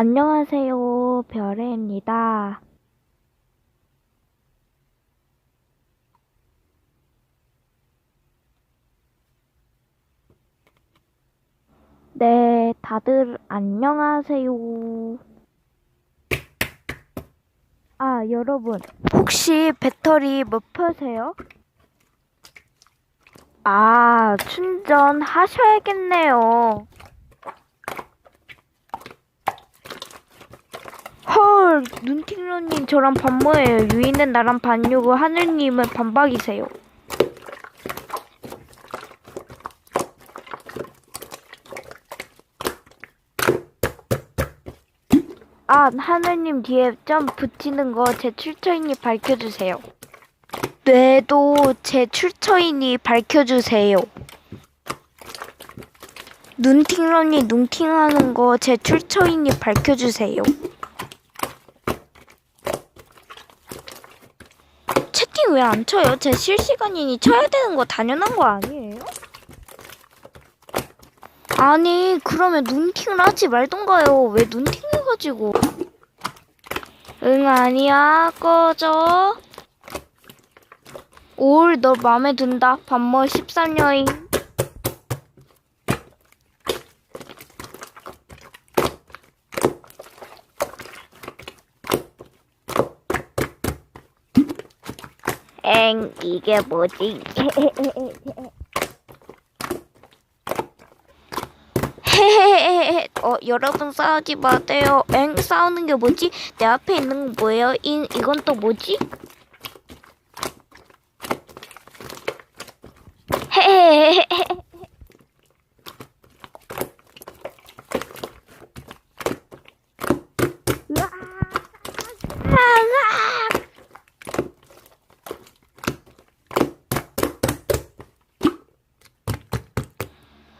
안녕하세요, 별애입니다. 네, 다들 안녕하세요. 아, 여러분, 혹시 배터리 몇 퍼세요? 아, 충전하셔야겠네요. 헐, 눈팅로님 저랑 반모예요. 유이는 나랑 반유고 하늘님은 반박이세요. 아, 하늘님 뒤에 점 붙이는 거 제 출처인이 밝혀주세요. 뇌도 제 출처인이 밝혀주세요. 눈팅런이 눈팅하는 거 제 출처인이 밝혀주세요. 채팅 왜 안 쳐요? 제 실시간이니 쳐야 되는 거 당연한 거 아니에요? 아니 그러면 눈팅을 하지 말던가요. 왜 눈팅 해가지고? 응 아니야 꺼져. 올 너 맘에 든다. 반모 13여인. 엥 이게 뭐지? 어 여러분 싸우지 마세요 엥 싸우는 게 뭐지? 내 앞에 있는 건 뭐예요? 인 이건 또 뭐지? 헤헤헤헤 으아! 으아!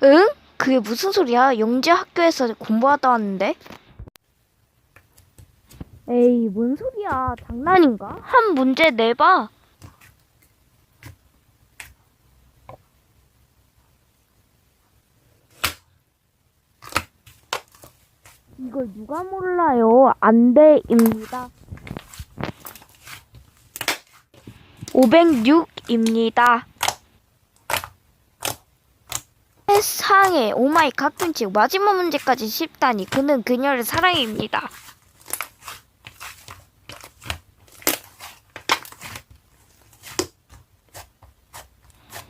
응? 그게 무슨 소리야? 영재 학교에서 공부하다 왔는데? 에이, 뭔 소리야. 장난인가? 한 문제 내봐. 이걸 누가 몰라요? 안 돼입니다. 506입니다. 세상에 오마이 가끔씩 마지막 문제까지 쉽다니 그는 그녀를 사랑입니다.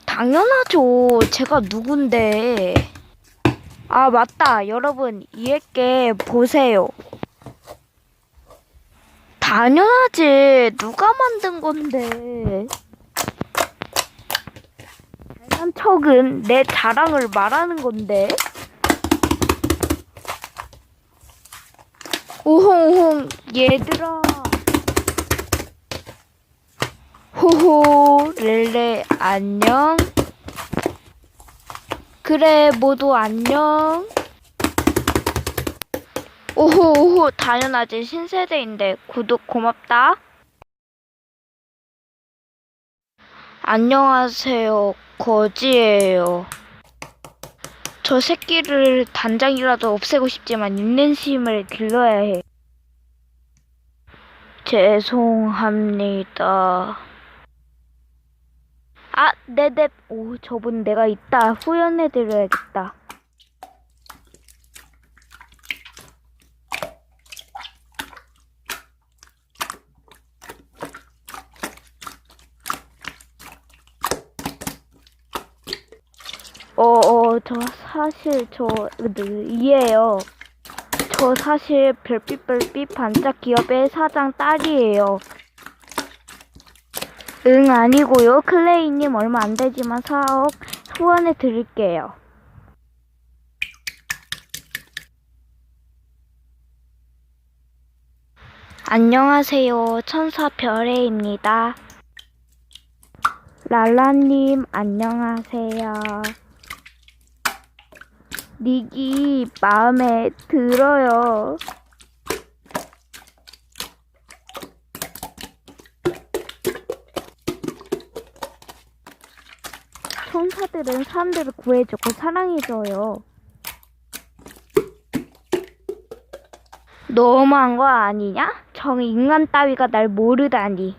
당연하죠. 제가 누군데. 아 맞다. 여러분 이에게 보세요. 당연하지. 누가 만든 건데. 잘난 척은 내 자랑을 말하는 건데. 오홍홍 얘들아. 호호 렐레 안녕. 그래 모두 안녕. 오호 오호 당연하지 신세대인데 구독 고맙다. 안녕하세요. 거지예요. 저 새끼를 단장이라도 없애고 싶지만 인내심을 길러야 해. 죄송합니다. 아, 네네. 오, 저분 내가 이따 후연해드려야겠다. 어, 어, 저 사실 저 이에요. 저 사실 별빛 별빛 반짝 기업의 사장 딸이에요. 응, 아니고요. 클레이님 얼마 안 되지만 4억 후원해 드릴게요. 안녕하세요. 천사 별애입니다. 랄라님, 안녕하세요. 닉이 마음에 들어요. 천사들은 사람들을 구해주고 사랑해줘요. 너무한 거 아니냐? 정 인간 따위가 날 모르다니.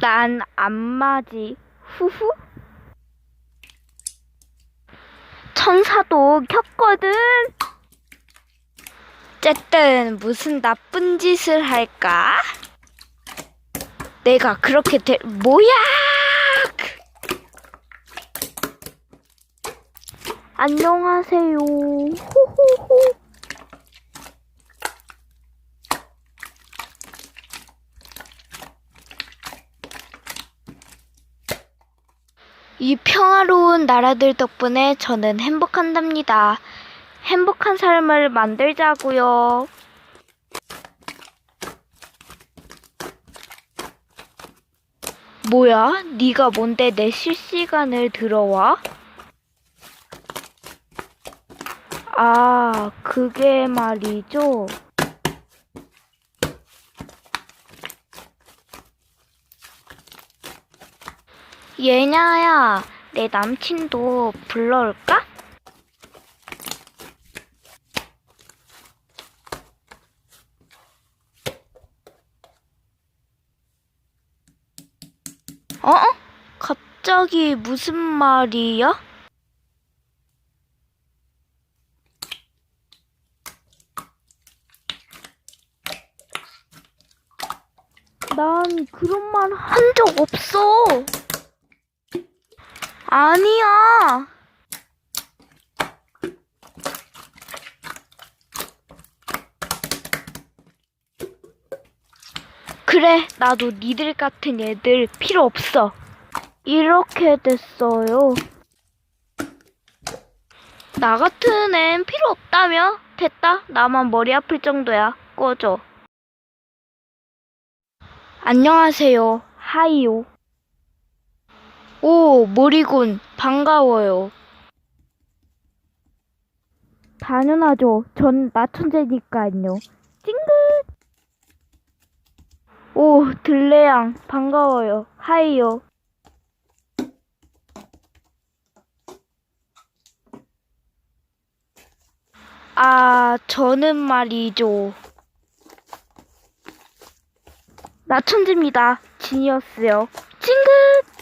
난 안마지. 후후. 천사도 켰거든. 어쨌든 무슨 나쁜 짓을 할까? 내가 그렇게 될 뭐야? 안녕하세요. 호호호. 이 평화로운 나라들 덕분에 저는 행복한답니다. 행복한 삶을 만들자고요. 뭐야? 네가 뭔데 내 실시간을 들어와? 아, 그게 말이죠. 예냐야, 내 남친도 불러올까? 어? 갑자기 무슨 말이야? 난 그런 말 한 적 없어. 아니야. 그래, 나도 니들 같은 애들 필요 없어. 이렇게 됐어요. 나 같은 앤 필요 없다며? 됐다. 나만 머리 아플 정도야. 꺼져. 안녕하세요. 하이요. 오, 모리군. 반가워요. 당연하죠. 전 나천재니까요. 찡긋! 오, 들레양. 반가워요. 하이요. 아, 저는 말이죠. 나천재입니다. 지니어스요. 찡긋!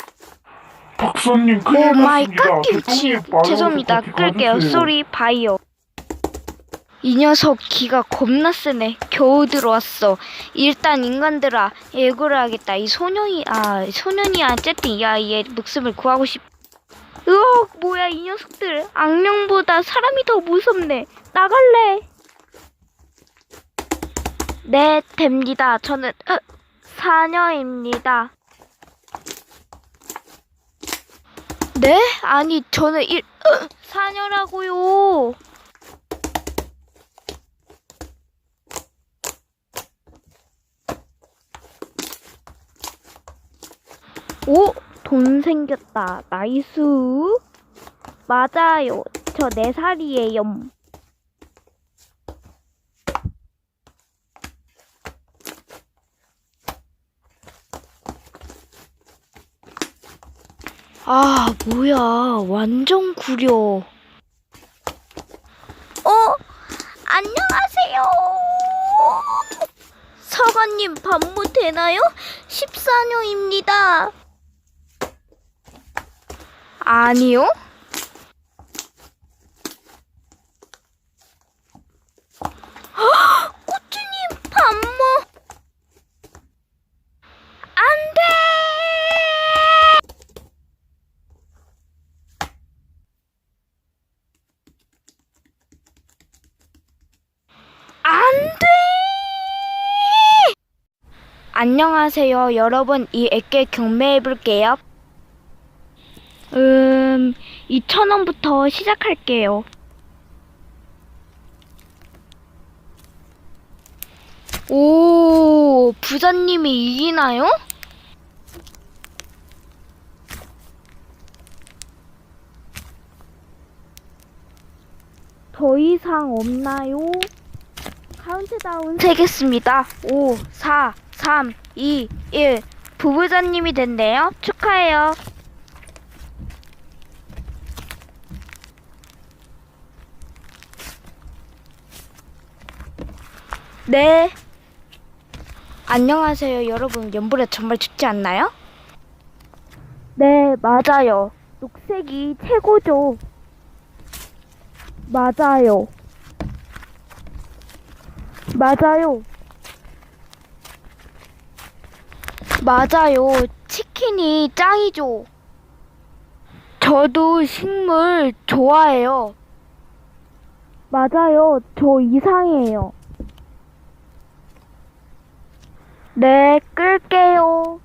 박사님 오 큰일 마이 났습니다. 깍김치 대통령이 빠져서 죄송합니다. 끌게요 가주세요. 쏘리 바이오. 이 녀석 기가 겁나 세네. 겨우 들어왔어. 일단 인간들아 예고를 하겠다. 이 소년이 아 소년이 어쨌든 야 얘 목숨을 구하고 싶 으억 뭐야 이 녀석들. 악령보다 사람이 더 무섭네. 나갈래. 네 됩니다. 저는 으, 사녀입니다 네? 아니 저는 일 으, 사녀라고요. 오, 돈 생겼다. 나이스. 맞아요. 저 네 살이에요. 아, 뭐야. 완전 구려. 어? 안녕하세요. 사관님 반모 되나요? 14년입니다. 아니요. 헉, 꼬추님 반모. 안 돼! 안 돼! 안녕하세요. 여러분, 이 액계 경매해 볼게요. 음, 2,000원부터 시작할게요. 오, 부자님이 이기나요? 더 이상 없나요? 카운트다운 세겠습니다. 5, 4, 3, 2, 1. 부부자님이 됐네요. 축하해요. 네. 안녕하세요, 여러분. 연불에 정말 춥지 않나요? 네, 맞아요. 녹색이 최고죠. 맞아요. 맞아요. 맞아요. 치킨이 짱이죠. 저도 식물 좋아해요. 맞아요. 저 이상해요. 네, 끌게요.